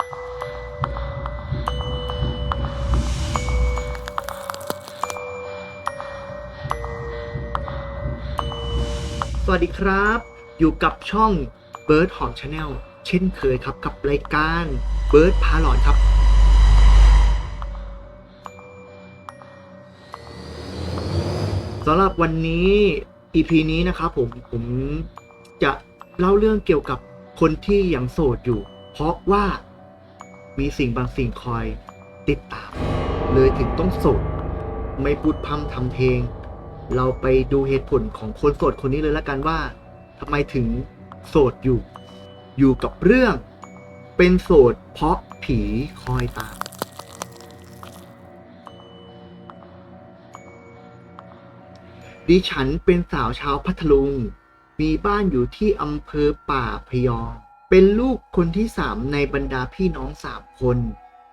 สวัสดีครับ อยู่กับช่อง Bird หอม Channel เช่นเคยครับกับรายการ Bird พาหลอนครับ สำหรับวันนี้ EP นี้นะครับผมผมจะเล่าเรื่องเกี่ยวกับคนที่ยังโสดอยู่ เพราะว่า มีสิ่งบางสิ่งคอยติดตาม เลยถึงต้องโสดไม่พูดพร่ำทำเพลง เราไปดูเหตุผลของคนโสดคนนี้เลยละกันว่าทำไมถึงโสดอยู่ อยู่กับเรื่อง เป็นโสดเพราะผีคอยตามดิฉันเป็นสาวชาวพัทลุง มีบ้านอยู่ที่อำเภอป่าพยอม เป็นลูกคนที่สามในบรรดาพี่น้องสามคน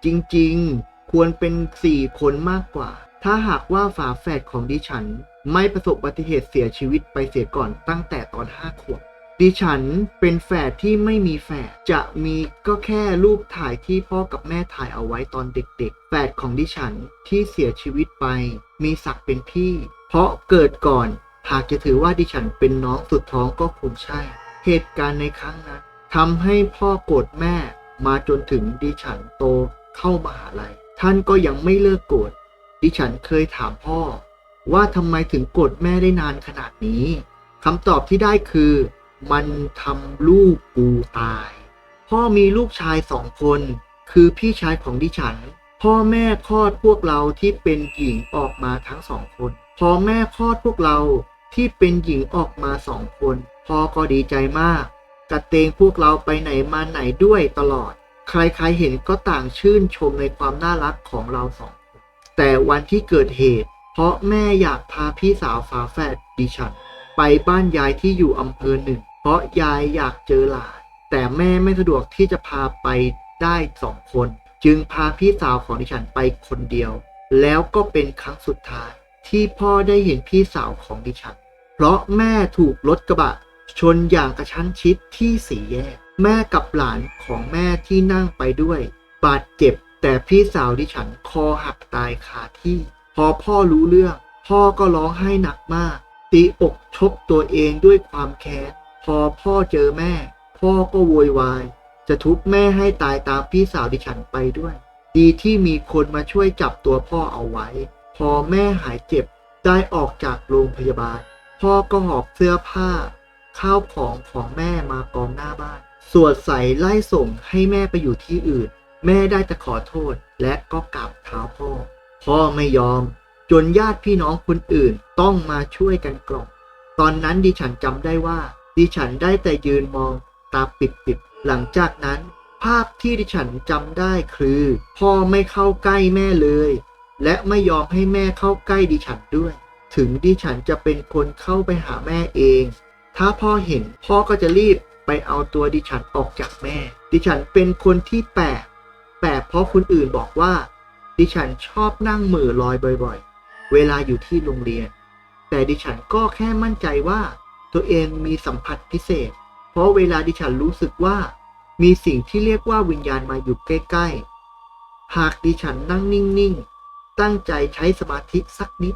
จริงๆ ควรเป็นสี่คนมากกว่า ถ้าหากว่าฝาแฝดของดิฉัน ไม่ประสบอุบัติเหตุเสียชีวิตไปเสียก่อนตั้งแต่ตอนห้าขวบ ดิฉันเป็นแฝดที่ไม่มีแฝด จะมีก็แค่รูปถ่ายที่พ่อกับแม่ถ่ายเอาไว้ตอนเด็กๆ แฝดของดิฉันที่เสียชีวิตไป มีศักดิ์เป็นพี่ เพราะเกิดก่อน หากจะถือว่าดิฉันเป็นน้องสุดท้องก็คงใช่ เหตุการณ์ในครั้งนั้น ทำให้พ่อโกรธแม่มาจนถึงดิฉันโตเข้ามหาลัย ท่านก็ยังไม่เลิกโกรธดิฉันเคยถามพ่อ ว่าทำไมถึงโกรธแม่ได้นานขนาดนี้คำตอบที่ได้คือ มันทำลูกกูตาย พ่อมีลูกชายสองคน คือพี่ชายของดิฉัน พ่อแม่คลอดพวกเราที่เป็นหญิงออกมาทั้งสองคน พอแม่คลอดพวกเราที่เป็นหญิงออกมาสองคน พ่อก็ดีใจมาก กระเตงพวกเราไปไหนมาไหนด้วยตลอด ใครๆเห็นก็ต่างชื่นชมในความน่ารักของเราสองคนแต่วันที่เกิดเหตุ เพราะแม่อยากพาพี่สาวฝาแฝดดิฉัน ไปบ้านยายที่อยู่อำเภอหนึ่ง เพราะยายอยากเจอหลาน แต่แม่ไม่สะดวกที่จะพาไปได้สองคน จึงพาพี่สาวของดิฉันไปคนเดียว แล้วก็เป็นครั้งสุดท้ายที่พ่อได้เห็นพี่สาวของดิฉัน เพราะแม่ถูกรถกระบะ ชนอย่างกระชั้นชิดที่สี่แยก แม่กับหลานของแม่ที่นั่งไปด้วย บาดเจ็บ แต่พี่สาวดิฉันคอหักตายคาที่ พอพ่อรู้เรื่อง พ่อก็ร้องไห้หนักมาก ตีอกชกตัวเองด้วยความแค้นพอพ่อเจอแม่ พ่อก็โวยวาย จะทุบแม่ให้ตายตามพี่สาวดิฉันไปด้วย ดีที่มีคนมาช่วยจับตัวพ่อเอาไว้ พอแม่หายเจ็บได้ออกจากโรงพยาบาล พ่อก็หอบเสื้อผ้า ข้าวของของแม่มากองหน้าบ้าน สวดใส่ไล่ส่งให้แม่ไปอยู่ที่อื่น แม่ได้แต่ขอโทษและก็กราบเท้าพ่อ พ่อไม่ยอม จนญาติพี่น้องคนอื่นต้องมาช่วยกันกล่อมตอนนั้นดิฉันจำได้ว่า ดิฉันได้แต่ยืนมองตาปิดปิดๆหลังจากนั้น ภาพที่ดิฉันจำได้คือ พ่อไม่เข้าใกล้แม่เลย และไม่ยอมให้แม่เข้าใกล้ดิฉันด้วย ถึงดิฉันจะเป็นคนเข้าไปหาแม่เอง ถ้าพ่อเห็น พ่อก็จะรีบไปเอาตัวดิฉันออกจากแม่ ดิฉันเป็นคนที่แปลกแปลกเพราะคนอื่นบอกว่า ดิฉันชอบนั่งม่อลอยบ่อยๆ เวลาอยู่ที่โรงเรียน แต่ดิฉันก็แค่มั่นใจว่า ตัวเองมีสัมผัสพิเศษ เพราะเวลาดิฉันรู้สึกว่า มีสิ่งที่เรียกว่าวิญญาณมาอยู่ใกล้ๆ หากดิฉันนั่งนิ่งๆ ตั้งใจใช้สมาธิสักนิด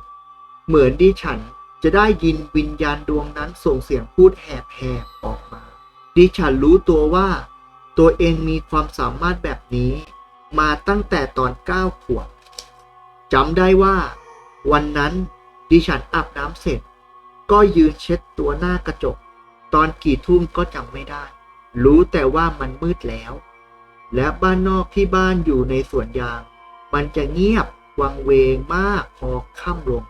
เหมือนดิฉัน จะได้ยินวิญญาณดวงนั้นส่งเสียงพูดแหบๆออกมา ดิฉันรู้ตัวว่า ตัวเองมีความสามารถแบบนี้ มาตั้งแต่ตอนเก้าขวบจำได้ว่า วันนั้นดิฉันอาบน้ำเสร็จ ก็ยืนเช็ดตัวหน้ากระจก ตอนกี่ทุ่มก็จำไม่ได้ รู้แต่ว่ามันมืดแล้ว และบ้านนอกที่บ้านอยู่ในสวนยาง มันจะเงียบวังเวงมากพอค่ำลง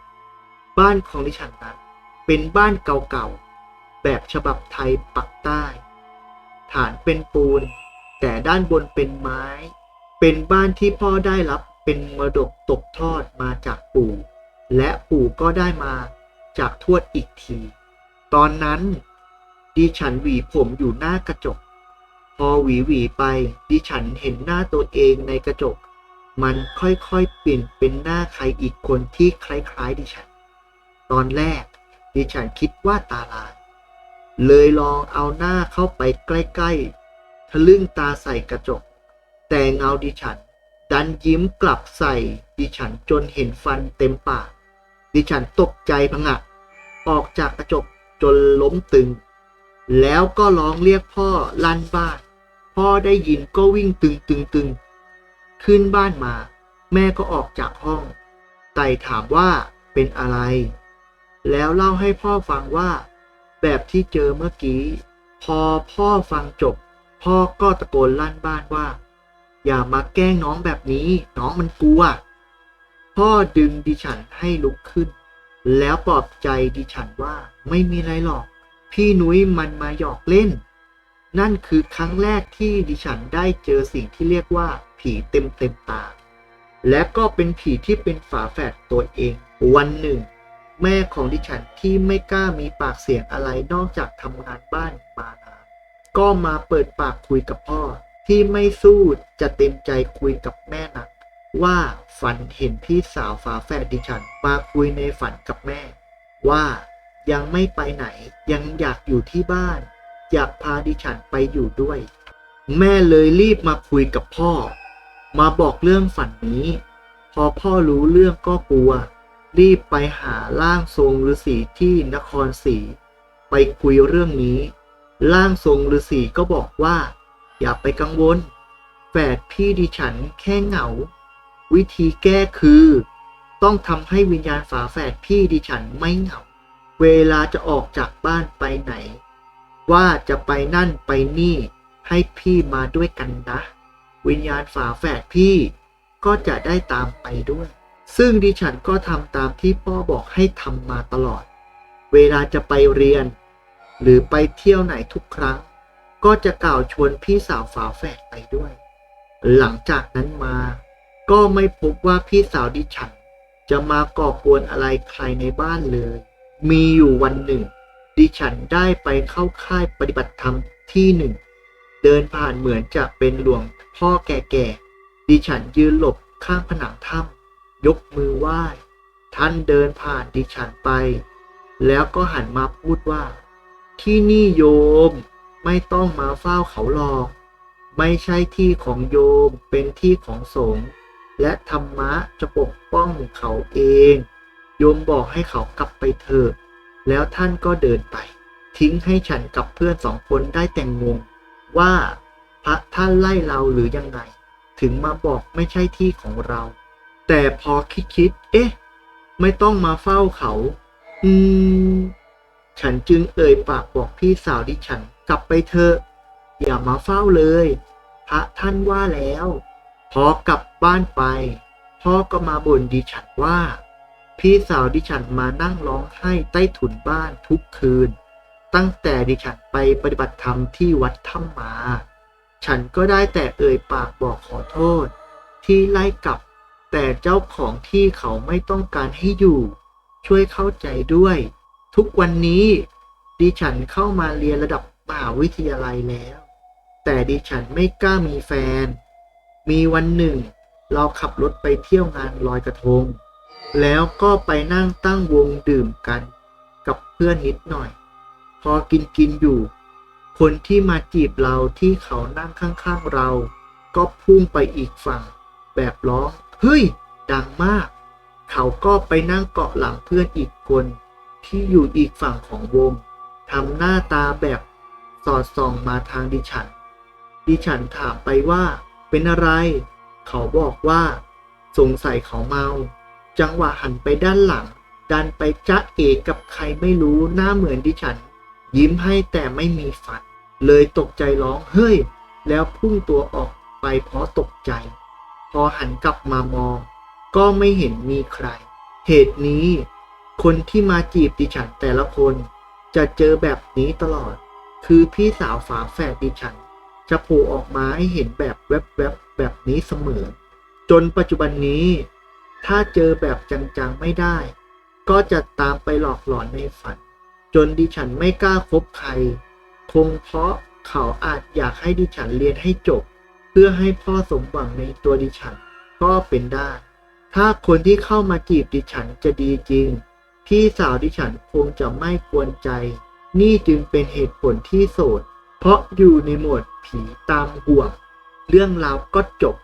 บ้านของดิฉันนั้น เป็นบ้านเก่าๆ แบบฉบับไทยปักใต้ ฐานเป็นปูน แต่ด้านบนเป็นไม้ เป็นบ้านที่พ่อได้รับเป็นมรดกตกทอดมาจากปู่ และปู่ก็ได้มาจากทวดอีกที ตอนนั้นดิฉันหวีผมอยู่หน้ากระจก พอหวีหวีไปดิฉันเห็นหน้าตัวเองในกระจก มันค่อยๆเปลี่ยนเป็นหน้าใครอีกคนที่คล้ายๆดิฉัน ตอนแรก ดิฉันคิดว่าตาลาย เลยลองเอาหน้าเข้าไปใกล้ๆ ทะลึ่งตาใส่กระจก แต่เงาดิฉัน ดันยิ้มกลับใส่ ดิฉันจนเห็นฟันเต็มปาก ดิฉันตกใจพงะออกจากกระจกจนล้มตึง แล้วก็ร้องเรียกพ่อลั่นบ้าน พ่อได้ยินก็วิ่งตึงตึงตึงขึ้นบ้านมา แม่ก็ออกจากห้องไต่ถามว่าเป็นอะไร แล้วเล่าให้พ่อฟังว่า แบบที่เจอเมื่อกี้ พอพ่อฟังจบ พ่อก็ตะโกนลั่นบ้านว่า อย่ามาแกล้งน้องแบบนี้ น้องมันกลัว พ่อดึงดิฉันให้ลุกขึ้น แล้วปลอบใจดิฉันว่าไม่มีอะไรหรอก พี่นุ้ยมันมาหยอกเล่น นั่นคือครั้งแรกที่ดิฉันได้เจอสิ่งที่เรียกว่า ผีเต็มเต็มๆตาและก็เป็นผีที่เป็นฝาแฝดตัวเอง วันหนึ่ง แม่ของดิฉันที่ไม่กล้ามีปากเสียงอะไรนอกจากทำงานบ้านมานานก็มาเปิดปากคุยกับพ่อ ที่ไม่สู้จะเต็มใจคุยกับแม่นัก ว่าฝันเห็นพี่สาวฝาแฝดดิฉันมาคุยในฝันกับแม่ ว่ายังไม่ไปไหนยังอยากอยู่ที่บ้าน อยากพาดิฉันไปอยู่ด้วย แม่เลยรีบมาคุยกับพ่อ มาบอกเรื่องฝันนี้ พอพ่อรู้เรื่องก็กลัว รีบไปหาร่างทรงฤาษีที่นครศรีไปคุยเรื่องนี้ ร่างทรงฤาษีก็บอกว่า อย่าไปกังวล แฝดพี่ดิฉันแค่เหงา วิธีแก้คือ ต้องทำให้วิญญาณฝาแฝดพี่ดิฉันไม่เหงา เวลาจะออกจากบ้านไปไหน ว่าจะไปนั่นไปนี่ให้พี่มาด้วยกันนะ วิญญาณฝาแฝดพี่ก็จะได้ตามไปด้วย ซึ่งดิฉันก็ทำตามที่พ่อบอกให้ทำมาตลอด เวลาจะไปเรียน หรือไปเที่ยวไหนทุกครั้ง ก็จะกล่าวชวนพี่สาวฝาแฝดไปด้วย หลังจากนั้นมา ก็ไม่พบว่าพี่สาวดิฉัน จะมาก่อกวนอะไรใครในบ้านเลย มีอยู่วันหนึ่ง ดิฉันได้ไปเข้าค่ายปฏิบัติธรรมที่หนึ่ง เดินผ่านเหมือนจะเป็นหลวงพ่อแก่ๆดิฉันยืนหลบข้างผนังถ้ำ ยกมือไหว้ ท่านเดินผ่านดิฉันไป แล้วก็หันมาพูดว่า ที่นี่โยมไม่ต้องมาเฝ้าเขาหรอก ไม่ใช่ที่ของโยมเป็นที่ของสงฆ์และธรรมะจะปกป้องเขาเอง โยมบอกให้เขากลับไปเถอะแล้วท่านก็เดินไป ทิ้งให้ฉันกับเพื่อนสองคนได้แต่งงงว่าพระท่านไล่เราหรือยังไง ถึงมาบอกไม่ใช่ที่ของเรา แต่พอคิดคิด เอ๊ะ ไม่ต้องมาเฝ้าเขา อืม ฉันจึงเอ่ยปากบอกพี่สาวดิฉันกลับไปเถอะ อย่ามาเฝ้าเลย พระท่านว่าแล้ว พอกลับบ้านไป พ่อก็มาบ่นดิฉันว่า พี่สาวดิฉันมานั่งร้องไห้ใต้ถุนบ้านทุกคืน ตั้งแต่ดิฉันไปปฏิบัติธรรมที่วัดถ้ำมา ฉันก็ได้แต่เอ่ยปากบอกขอโทษ ที่ไล่กลับ แต่เจ้าของที่เขาไม่ต้องการให้อยู่ ช่วยเข้าใจด้วย ทุกวันนี้ ดิฉันเข้ามาเรียนระดับมหาวิทยาลัยแล้ว แต่ดิฉันไม่กล้ามีแฟน มีวันหนึ่ง เราขับรถไปเที่ยวงานลอยกระทง แล้วก็ไปนั่งตั้งวงดื่มกัน กับเพื่อนนิดหน่อย พอกินกินอยู่ คนที่มาจีบเราที่เขานั่งข้างๆเรา ก็พุ่งไปอีกฝั่งแบบร้อง เฮ้ย ดังมาก เขาก็ไปนั่งเกาะหลังเพื่อนอีกคน ที่อยู่อีกฝั่งของวงทำหน้าตาแบบสอดส่องมาทางดิฉัน ดิฉันถามไปว่า เป็นอะไร เขาบอกว่า สงสัยเขาเมา จังหวะหันไปด้านหลัง ดันไปจ๊ะเอกับใครไม่รู้หน้าเหมือนดิฉัน ยิ้มให้แต่ไม่มีฟันเลยตกใจร้องเฮ้ย แล้วพุ่งตัวออกไปเพราะตกใจ พอหันกลับมามอง ก็ไม่เห็นมีใคร เหตุนี้ คนที่มาจีบดิฉันแต่ละคน จะเจอแบบนี้ตลอด คือพี่สาวฝาแฝดดิฉัน จะโผล่ออกมาให้เห็นแบบแวบๆแบบนี้เสมอ จนปัจจุบันนี้ ถ้าเจอแบบจังๆไม่ได้ ก็จะตามไปหลอกหลอนในฝัน จนดิฉันไม่กล้าคบใคร คงเพราะเขาอาจอยากให้ดิฉันเรียนให้จบ เพื่อให้พ่อสมหวังในตัวดิฉันก็เป็นได้ ถ้าคนที่เข้ามาจีบดิฉันจะดีจริง พี่สาวดิฉันคงจะไม่กวนใจ นี่จึงเป็นเหตุผลที่โสด เพราะอยู่ในโหมดผีตามห่วง เรื่องราวก็จบ